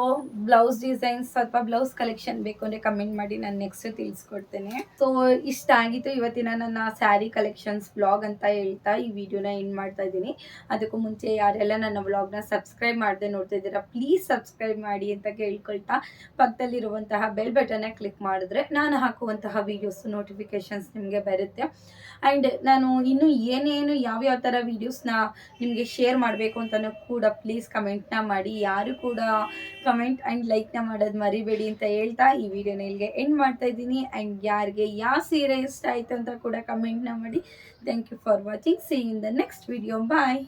ಬ್ಲೌಸ್ ಡಿಸೈನ್ಸ್ ಸ್ವಲ್ಪ ಬ್ಲೌಸ್ ಕಲೆಕ್ಷನ್ ಬೇಕು ಅಂದರೆ ಕಮೆಂಟ್ ಮಾಡಿ, ನಾನು ನೆಕ್ಸ್ಟ್ ತಿಳಿಸ್ಕೊಡ್ತೇನೆ. ಸೊ ಇಷ್ಟ ಆಗಿತ್ತು ಇವತ್ತಿನ ನನ್ನ ಸ್ಯಾರಿ ಕಲೆಕ್ಷನ್ಸ್ ಬ್ಲಾಗ್ ಅಂತ ಹೇಳ್ತಾ ಈ ವಿಡಿಯೋನ ಎಂಡ್ ಮಾಡ್ತಾ ಇದ್ದೀನಿ. ಅದಕ್ಕೂ ಮುಂಚೆ ಯಾರೆಲ್ಲ ನನ್ನ ವ್ಲಾಗ್ನ ಸಬ್ಸ್ಕ್ರೈಬ್ ಮಾಡದೆ ನೋಡ್ತಾ ಇದ್ದೀರಾ ಪ್ಲೀಸ್ ಸಬ್ಸ್ಕ್ರೈಬ್ ಮಾಡಿ ಅಂತ ಕೇಳ್ಕೊಳ್ತಾ ಪಕ್ಕದಲ್ಲಿರುವಂತಹ ಬೆಲ್ ಬಟನ್ನ ಕ್ಲಿಕ್ ಮಾಡಿದ್ರೆ ನಾನು ಹಾಕುವಂತಹ ವಿಡಿಯೋಸ್ ನೋಟಿಫಿಕೇಶನ್ಸ್ ನಿಮಗೆ ಬರುತ್ತೆ. ಆ್ಯಂಡ್ ನಾನು ಇನ್ನು ಏನೇನು ಯಾವ್ಯಾವ ಥರ ವೀಡಿಯೋಸ್ನ ನಿಮಗೆ ಶೇರ್ ಮಾಡಬೇಕು ಅಂತಲೂ ಕೂಡ ಪ್ಲೀಸ್ ಕಮೆಂಟ್ನ ಮಾಡಿ. ಯಾರು ಕೂಡ ಕಮೆಂಟ್ ಆ್ಯಂಡ್ ಲೈಕ್ನ ಮಾಡೋದು ಮರಿಬೇಡಿ ಅಂತ ಹೇಳ್ತಾ ಈ ವಿಡಿಯೋನ ಇಲ್ಲಿಗೆ ಎಂಡ್ ಮಾಡ್ತಾ ಇದ್ದೀನಿ. ಆ್ಯಂಡ್ ಯಾರಿಗೆ ಯಾವ ಸೀರೆ ಇಷ್ಟ ಆಯಿತು ಅಂತ ಕೂಡ ಕಮೆಂಟ್ನ ಮಾಡಿ. Thank you for watching see in the next video bye